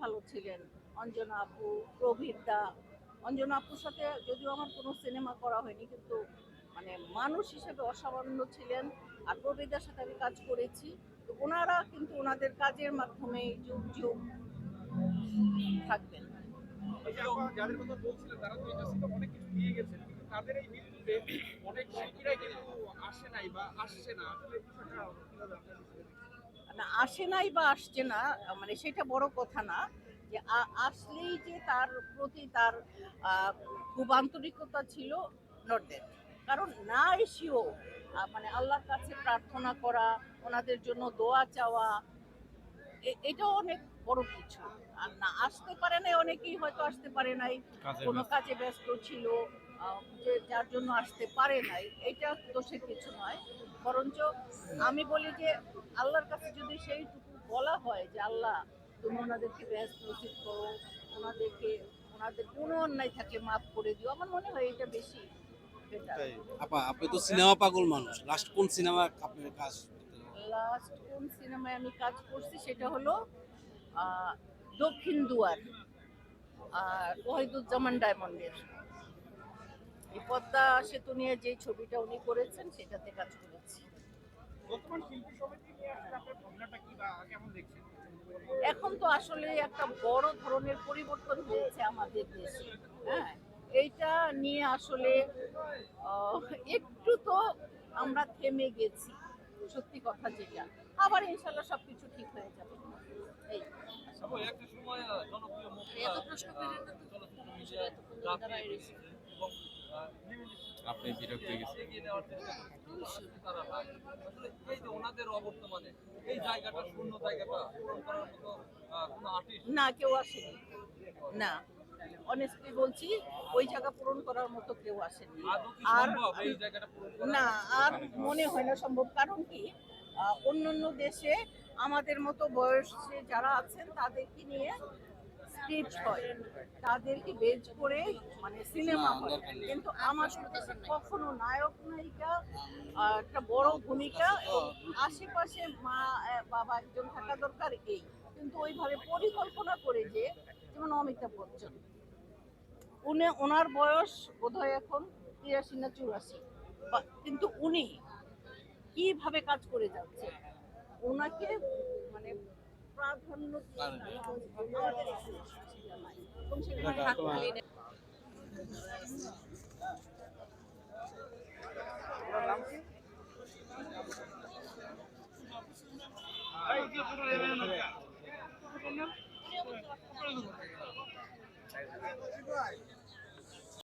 ভালো ছিলেন। অঞ্জনা আপু প্রবীরদা অঞ্জনা আপুর সাথে যদিও আমার কোনো সিনেমা করা হয়নি, কিন্তু মানে মানুষ হিসেবে অসামান্য ছিলেন আর প্রবীরদার সাথে আমি কাজ করেছি। তো ওনারা কিন্তু ওনাদের কাজের মাধ্যমে যুগ যুগ থাকবেন। কিন্তু তাদের এই অনেক কিন্তু আসে নাই বা আসছে না। না আসে নাই বা আসছে না মানে সেটা বড় কথা না যে আসলেই যে তার প্রতি তার খুব আন্তরিকতা ছিল নট দ্যাট কারণ না এসেও মানে আল্লাহর কাছে প্রার্থনা করা ওনাদের জন্য দোয়া চাওয়া এ- এটা অনেক বড় কিছু। আর না আসতে পারে নাই অনেকেই হয়তো আসতে পারে নাই কোনো কাজে ব্যস্ত ছিল যে যার জন্য আসতে পারে নাই এটা দোষের কিছু নয়। বরঞ্চ আমি বলি যে আল্লাহর কাছে যদি সেইটুকু বলা হয় যে আল্লাহ তুমি ওনাদেরকে ব্যস্ত নসিব করো ওনাদেরকে ওনাদের কোনো অন্যায় থাকে মাফ করে দিও। আমার মনে হয় এটা বেশি। আপা আপনি তো সিনেমা পাগল মানুষ। লাস্ট কোন সিনেমা আপনার কাজ লাস্ট কোন সিনেমায় আমি কাজ করছি সেটা হলো দক্ষিণ দুয়ার আর ওয়াহিদুজ্জামান ডায়মন্ডের। এই পদ্মা সেতু নিয়ে যে ছবিটা উনি করেছেন সেটাতে কাজ করেছি। এখন তো আসলে একটা বড় ধরনের পরিবর্তন হয়েছে আমাদের দেশে। হ্যাঁ এইটা নিয়ে আসলে একটু তো আমরা থেমে গেছি সত্যি কথা যেটা। আবার ইনশাল্লাহ সবকিছু ঠিক হয়ে যাবে। এই। একটা সময় জনপ্রিয় মুখ এত প্রশ্ন আপনি বিরক্ত হয়ে গেছেন। না। কেউ আসেনি না অনেস্টলি বলছি ওই জায়গা পূরণ করার মতো কেউ আসেনি আর না আর মনে হয় না সম্ভব কারণ কি অন্যান্য দেশে আমাদের মতো বয়সে যারা আছেন তাদেরকে নিয়ে স্ক্রিপ্ট হয় তাদেরকে বেজ করে মানে সিনেমা হয়। কিন্তু আমাদের দেশে কখনো নায়ক নায়িকা একটা বড় ভূমিকা আশেপাশে মা বাবা একজন থাকা দরকার এই। কিন্তু ওইভাবে পরিকল্পনা করে যে যেমন অমিতাভ বচ্চন। উনি ওনার বয়স বোধহয় এখন তিরাশি না চুরাশি। কিন্তু উনি কীভাবে কাজ করে যাচ্ছে? ওনাকে মানে প্রাধান্য আমাদের